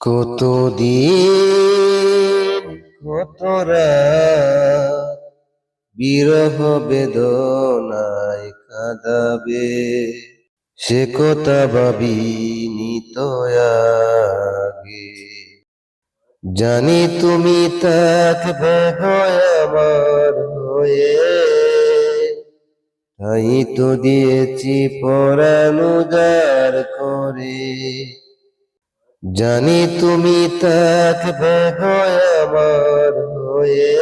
কত দিন কত বিরহ বেদনায় কাঁদাবে? সে কথা ভাবিনি তো আগে। জানি তুমি থাকবে আমার হয়ে। তাই তো দিয়েছি পরানো যার করে। জানি তুমি থাকবে আমার হয়ে।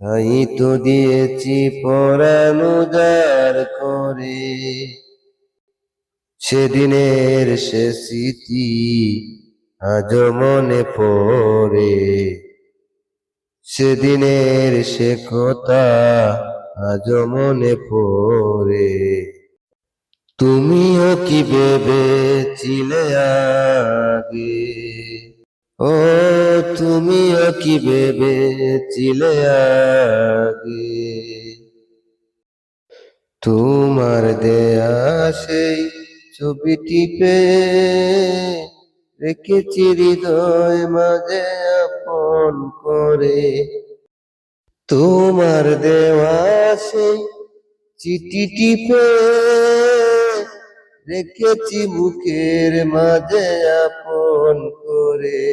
তাই তো দিয়েছি পরানো যার করে। সেদিনের সে স্মৃতি আজ মনে পড়ে। সেদিনের সে কথা আজ মনে পড়ে। কি ভেবেছিলে আগে? ও, তুমিও কি ভেবেছিলে আগে? তোমার দেয়া সেই ছবিটি পে রেখেছি হৃদয় মাঝে আপন করে। তোমার দেওয়া সেই চিঠিটি পে রেখেছি বুকের মাঝে আপন করে।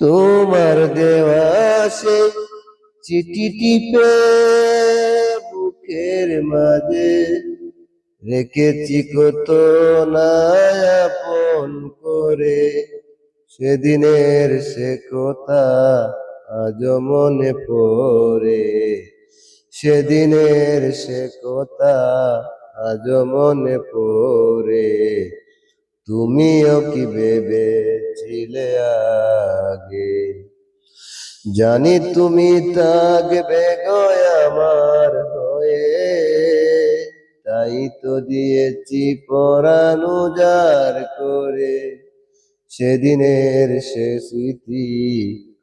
তোমার দেওয়া সেই চিঠিটি পে বুকের মাঝে রেখেছি কত আপন করে। সেদিনের সে কথা আজ মনে পড়ে। সেদিনের সে কথা আজ মনে পড়ে। তুমিও কি ভেবেছিলে আগে? জানি তুমি থাকবে গো আমার হয়ে। তাই তো দিয়েছি পরানো যার করে। সেদিনের সে স্মৃতি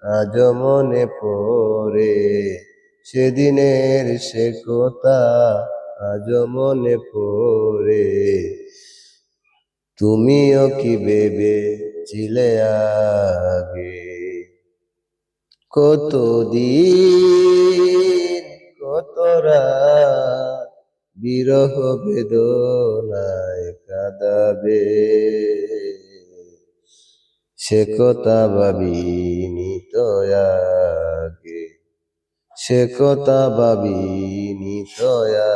আজ মনে পড়ে। সেদিনের সে কথা মনে পড়ে। তুমিও কি ভেবেছিলে আগে? কত দিন কত বিরহ বেদনায় কাঁদাবে? সে কথা ভাবিনি তো আগে সে কথা ভাবিনি তয়া